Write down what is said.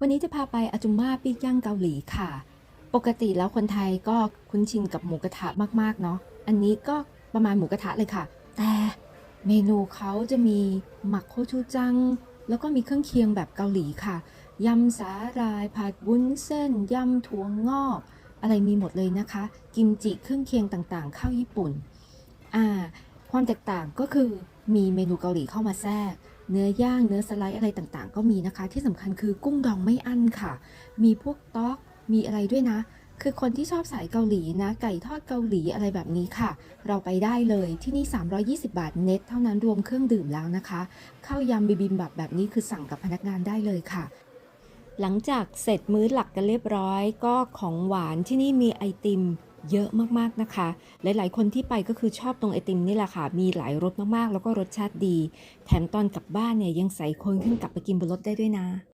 วันนี้จะพาไปอาจุมมาปิ้งย่างเกาหลีค่ะ ปกติแล้วคนไทยก็คุ้นชินกับหมูกระทะมากๆเนาะ อันนี้ก็ประมาณหมูกระทะเลยค่ะ แต่เมนูเขาจะมีหมักโคชูจัง แล้วก็มีเครื่องเคียงแบบเกาหลีค่ะ ยำสาหร่ายผัดวุ้นเส้น ยำถั่วงอก อะไรมีหมดเลยนะคะ กิมจิเครื่องเคียงต่างๆ ข้าวญี่ปุ่น อ่า ความแตกต่างก็คือมีเมนูเกาหลีเข้ามาแทรก เนื้อย่างเนื้อสไลด์อะไรต่างๆ ก็มีนะคะ ที่สำคัญคือกุ้งดองไม่อั้นค่ะ มีพวกต๊อกมีอะไรด้วยนะ คือคนที่ชอบสายเกาหลีนะ ไก่ทอดเกาหลีอะไรแบบนี้ค่ะ เราไปได้เลยที่นี่ 320 บาทเน็ตเท่านั้นรวมเครื่องดื่มแล้วนะคะข้าวยำบิบิมบับแบบนี้คือสั่งกับพนักงานได้เลยค่ะหลังจากเสร็จมื้อหลักกันเรียบร้อย ก็ของหวานที่นี่มีไอติม เยอะมากๆนะคะ หลายๆ คนที่ไปก็คือชอบตรงไอติมนี่แหละค่ะ มีหลายรสมากๆ แล้วก็รสชาติดี แถมตอนกลับบ้านเนี่ยยังใส่คนขึ้นกลับไปกินบนรถได้ด้วยนะ